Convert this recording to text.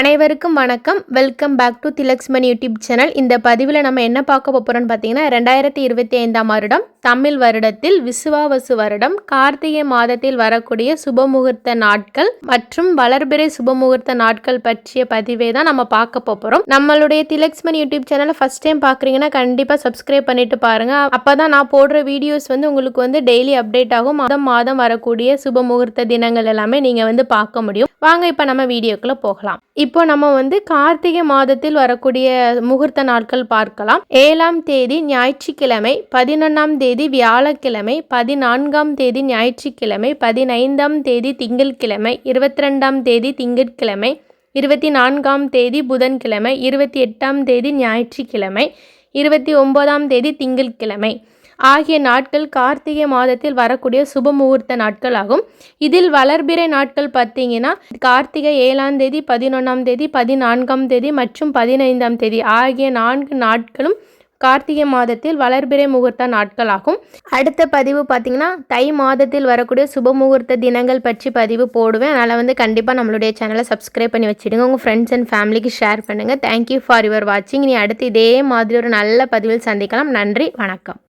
அனைவருக்கும் வணக்கம். Welcome back to திலக்ஸ்மன் YouTube channel இந்த பதிவில் நம்ம என்ன பார்க்க போகிறோம்னு பார்த்தீங்கன்னா ரெண்டாயிரத்தி இருபத்தி ஐந்தாம் வருடம் தமிழ் வருடத்தில் விசுவாவசு வருடம் கார்த்திகை மாதத்தில் வரக்கூடிய சுபமுகூர்த்த நாட்கள் மற்றும் வளர்பிறை சுபமுகூர்த்த நாட்கள் பற்றிய பதிவை தான் நம்ம பார்க்க போகிறோம் நம்மளுடைய திலக்ஸ்மன் யூடியூப் சேனலை ஃபஸ்ட் டைம் பார்க்குறீங்கன்னா கண்டிப்பாக சப்ஸ்கிரைப் பண்ணிட்டு பாருங்க. அப்போ தான் நான் போடுற வீடியோஸ் வந்து உங்களுக்கு வந்து டெய்லி அப்டேட் ஆகும். மாதம் மாதம் வரக்கூடிய சுபமுகூர்த்த தினங்கள் எல்லாமே நீங்கள் வந்து பார்க்க முடியும். வாங்க இப்போ நம்ம வீடியோக்குள்ளே போகலாம். இப்போ நம்ம வந்து கார்த்திகை மாதத்தில் வரக்கூடிய முகூர்த்த நாட்கள் பார்க்கலாம். ஏழாம் தேதி ஞாயிற்றுக்கிழமை பதினொன்றாம் தேதி தேதி வியாழக்கிழமை பதினான்காம் தேதி ஞாயிற்றுக்கிழமை பதினைந்தாம் தேதி திங்கட்கிழமை இருபத்தி ரெண்டாம் தேதி திங்கட்கிழமை இருபத்தி நான்காம் தேதி புதன்கிழமை இருபத்தி எட்டாம் தேதி ஞாயிற்றுக்கிழமை இருபத்தி ஒன்பதாம் தேதி திங்கட்கிழமை. ஆகிய நாட்கள் கார்த்திகை மாதத்தில் வரக்கூடிய சுப முகூர்த்த நாட்கள் ஆகும் இதில் வளர்பிறை நாட்கள் பார்த்தீங்கன்னா கார்த்திகை ஏழாம் தேதி பதினொன்றாம் தேதி பதினான்காம் தேதி மற்றும் பதினைந்தாம் தேதி ஆகிய நான்கு நாட்களும் கார்த்திகை மாதத்தில் வளர்பிறை முகூர்த்த நாட்கள் ஆகும் அடுத்த பதிவு பார்த்தீங்கன்னா தை மாதத்தில் வரக்கூடிய சுப முகூர்த்த தினங்கள் பற்றி பதிவு போடுவேன். அதனால் வந்து கண்டிப்பாக நம்மளுடைய சேனலை சப்ஸ்கிரைப் பண்ணி வச்சுடுங்க. உங்கள் ஃப்ரெண்ட்ஸ் அண்ட் ஃபேமிலிக்கு ஷேர் பண்ணுங்கள் தேங்க்யூ ஃபார் யுவர் வாட்சிங் நீ அடுத்து இதே மாதிரி ஒரு நல்ல பதிவில் சந்திக்கலாம். நன்றி வணக்கம்.